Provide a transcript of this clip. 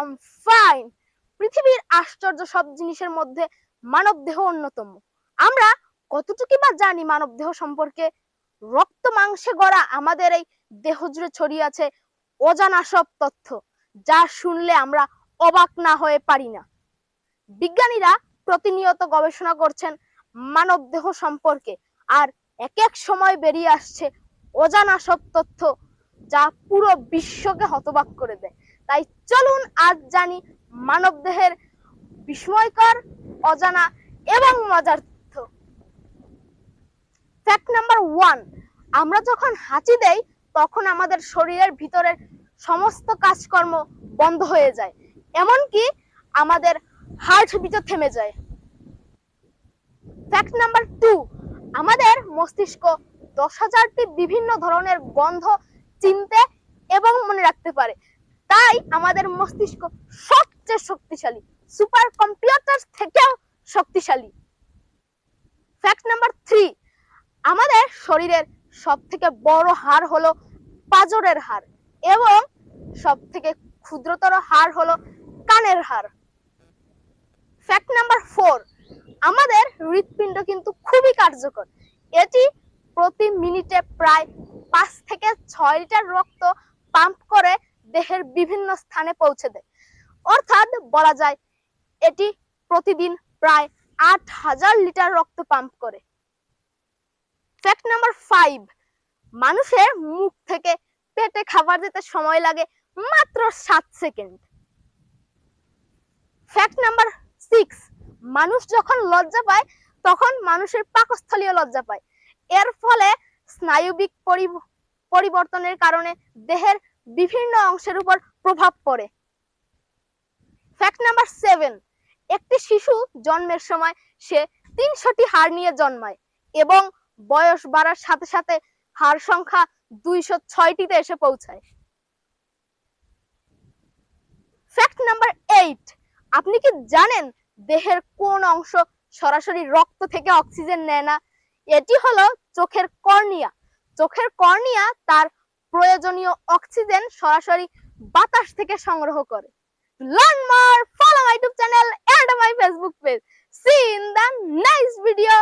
I'm fine পৃথিবীর আশ্চর্য সব জিনিসের মধ্যে মানব দেহ অন্যতম। আমরা কতটুকু বা জানি মানব দেহ সম্পর্কে? রক্ত মাংসে গড়া আমাদের এই দেহ জুড়ে ছড়িয়ে আছে অজানা সব তথ্য, যা শুনলে আমরা অবাক না হয়ে পারি না। বিজ্ঞানীরা প্রতিনিয়ত গবেষণা করছেন মানব দেহ সম্পর্কে, আর এক এক সময় বেরিয়ে আসছে অজানা সব তথ্য, যা পুরো বিশ্বকে হতবাক করে দেয়। তাই চলুন আজ জানি মানব দেহের বিস্ময়কর, অজানা এবং মজার তথ্য ফ্যাক্ট নাম্বার ওয়ান আমরা যখন হাঁচি দেই, তখন আমাদের শরীরের ভিতরের সমস্ত কাজকর্ম বন্ধ হয়ে যায়, এমনকি আমাদের হার্ট বিটও থেমে যায়। ফ্যাক্ট নাম্বার টু আমাদের মস্তিষ্ক দশ হাজারটি বিভিন্ন ধরনের গন্ধ, চিনতে এবং মনে রাখতে পারে। তাই আমাদের মস্তিষ্ক সবচেয়ে শক্তিশালী সুপার কম্পিউটার থেকেও শক্তিশালী। ফ্যাক্ট নাম্বার থ্রি আমাদের শরীরের সব থেকে বড় হাড় হলো পাজরের হাড় এবং সব থেকে ক্ষুদ্রতর হাড় হলো কানের হাড় ফ্যাক্ট নাম্বার ফোর আমাদের হৃৎপিণ্ড কিন্তু খুবই কার্যকর। এটি প্রতি মিনিটে প্রায় পাঁচ থেকে ছয় লিটার রক্ত পাম্প করে দেহের বিভিন্ন স্থানে পৌঁছে দেয়। অর্থাৎ বলা যায়, এটি প্রতিদিন প্রায় আট হাজার লিটার রক্ত পাম্প করে। ফ্যাক্ট নাম্বার ফাইভ মানুষের মুখ থেকে পেটে খাবার যেতে সময় লাগে মাত্র সাত সেকেন্ড। ফ্যাক্ট নাম্বার সিক্স মানুষ যখন লজ্জা পায়, তখন মানুষের পাকস্থলীয় লজ্জা পায়। এর ফলে স্নায়ুবিক পরি- পরিবর্তনের কারণে দেহের বিভিন্ন অংশের উপর প্রভাব পড়ে। ফ্যাক্ট নাম্বার সেভেন একটি শিশু জন্মের সময় সে তিনশোটি হাড় নিয়ে জন্মায় এবং বয়স বাড়ার সাথে সাথে হাড় সংখ্যা দুইশো ছয়টিতে এসে পৌঁছায়। ফ্যাক্ট নাম্বার এইট আপনি কি জানেন দেহের কোন অংশ সরাসরি রক্ত থেকে অক্সিজেন নেয় না? এটি হলো চোখের কর্নিয়া। চোখের কর্নিয়া তার প্রয়োজনীয় অক্সিজেন সরাসরি বাতাস থেকে সংগ্রহ করে। Learn more follow my YouTube channel and my Facebook page see in the next video